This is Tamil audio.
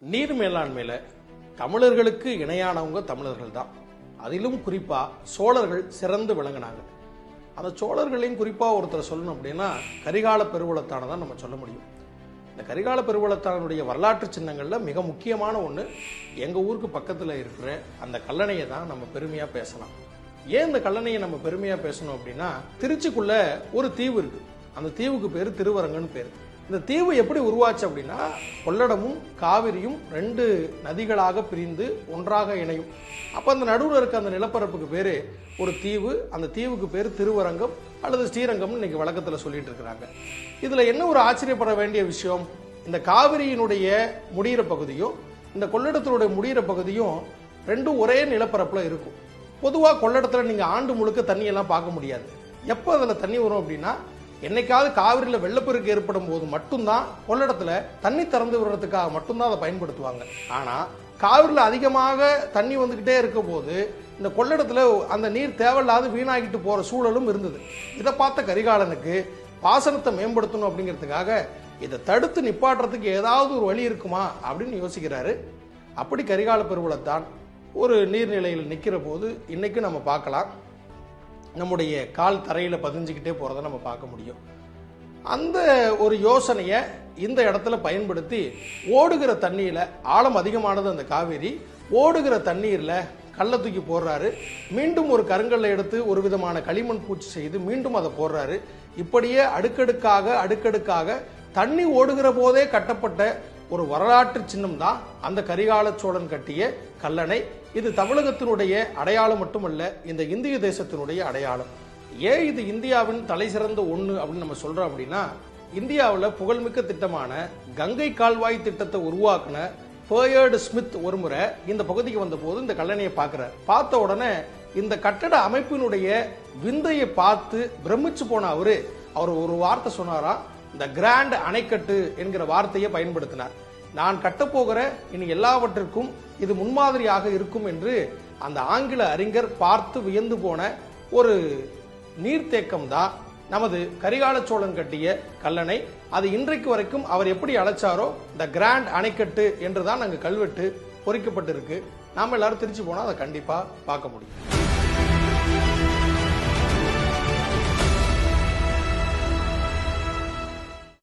நீர் மேலாண்மையில தமிழர்களுக்கு இணையானவங்க தமிழர்கள் தான். அதிலும் குறிப்பா சோழர்கள் சிறந்து விளங்கினாங்க. அந்த சோழர்களையும் குறிப்பா ஒருத்தர் சொல்லணும் அப்படின்னா கரிகால பெருவளத்தான தான் நம்ம சொல்ல முடியும். இந்த கரிகால பெருவளத்தானுடைய வரலாற்று சின்னங்கள்ல மிக முக்கியமான ஒன்று எங்க ஊருக்கு பக்கத்துல இருக்கிற அந்த கல்லணையை தான் நம்ம பெருமையா பேசலாம். ஏன் இந்த கல்லணையை நம்ம பெருமையா பேசணும் அப்படின்னா திருச்சிக்குள்ள ஒரு தீவு இருக்கு. அந்த தீவுக்கு பேர் திருவரங்கன்னு பேரு. இந்த தீவு எப்படி உருவாச்சு அப்படின்னா கொள்ளடமும் காவிரியும் ரெண்டு நதிகளாக பிரிந்து ஒன்றாக இணையும். அப்போ அந்த நடுவில் இருக்க அந்த நிலப்பரப்புக்கு பேர் ஒரு தீவு அந்த தீவுக்கு பேர் திருவரங்கம் அல்லது ஸ்ரீரங்கம்னு இன்னைக்கு வழக்கத்தில் சொல்லிட்டு இருக்கிறாங்க. இதில் என்ன ஒரு ஆச்சரியப்பட வேண்டிய விஷயம்? இந்த காவிரியினுடைய முடிகிற பகுதியும் இந்த கொள்ளிடத்தினுடைய முடிகிற பகுதியும் ரெண்டும் ஒரே நிலப்பரப்பில் இருக்கும். பொதுவாக கொள்ளடத்தில் நீங்கள் ஆண்டு முழுக்க தண்ணியெல்லாம் பார்க்க முடியாது. எப்போ அதில் தண்ணி வரும் அப்படின்னா என்னைக்காவது காவிரியில் வெள்ளப்பெருக்கு ஏற்படும் போது மட்டும்தான் கொள்ளிடத்துல தண்ணி திறந்து விடுறதுக்காக மட்டும்தான் அதை பயன்படுத்துவாங்க. ஆனால் காவிரியில் அதிகமாக தண்ணி வந்துக்கிட்டே இருக்க போது இந்த கொள்ளிடத்தில் அந்த நீர் தேவையில்லாத வீணாகிட்டு போகிற சூழலும் இருந்தது. இதை பார்த்த கரிகாலனுக்கு பாசனத்தை மேம்படுத்தணும் அப்படிங்கிறதுக்காக இதை தடுத்து நிப்பாட்டுறதுக்கு ஏதாவது ஒரு வழி இருக்குமா அப்படின்னு யோசிக்கிறாரு. அப்படி கரிகால பெருவளத்தான் ஒரு நீர்நிலையில் நிற்கிற போது இன்றைக்கும் நம்ம பார்க்கலாம். நம்முடைய கால் தரையில் பதிஞ்சுக்கிட்டே போகிறத நம்ம பார்க்க முடியும். அந்த ஒரு யோசனையை இந்த இடத்துல பயன்படுத்தி ஓடுகிற தண்ணியில் ஆழம் அதிகமானது அந்த காவேரி ஓடுகிற தண்ணீரில் கல்லை தூக்கி போடுறாரு. மீண்டும் ஒரு கருங்கல்லை எடுத்து ஒரு விதமான களிமண் பூச்சி செய்து மீண்டும் அதை போடுறாரு. இப்படியே அடுக்கடுக்காக அடுக்கடுக்காக தண்ணி ஓடுகிற போதே கட்டப்பட்ட ஒரு வரலாற்று சின்னம் தான் அந்த கரிகால சோழன் கட்டிய கல்லணை. இது தமிழகத்தினுடைய அடையாளம் மட்டுமல்ல இந்த இந்திய தேசத்தினுடைய அடையாளம். ஏன் இது இந்தியாவின் தலை சிறந்த ஒன்று அப்படின்னு நம்ம சொல்றோம் அப்படின்னா இந்தியாவில் புகழ்மிக்க திட்டமான கங்கை கால்வாய் திட்டத்தை உருவாக்குன பேயர்டு ஸ்மித் ஒரு முறை இந்த பகுதிக்கு வந்தபோது இந்த கல்லணையை பார்க்கிறார். பார்த்த உடனே இந்த கட்டட அமைப்பினுடைய விந்தையை பார்த்து பிரமிச்சு போன அவரு. அவர் ஒரு வார்த்தை சொன்னாரா? இந்த கிராண்ட் அணைக்கட்டு என்கிற வார்த்தையை பயன்படுத்தினார். நான் கட்டப்போகிற இனி எல்லாவற்றிற்கும் இது முன்மாதிரியாக இருக்கும் என்று அந்த ஆங்கில அறிஞர் பார்த்து வியந்து போன ஒரு நீர்த்தேக்கம் தான் நமது கரிகால சோழன் கட்டிய கல்லணை. அது இன்றைக்கு வரைக்கும் அவர் எப்படி அழைச்சாரோ இந்த கிராண்ட் அணைக்கட்டு என்று தான் அங்கு கல்வெட்டு பொறிக்கப்பட்டிருக்கு. நாம எல்லாரும் திருச்சி போனால் அதை கண்டிப்பா பார்க்க முடியும்.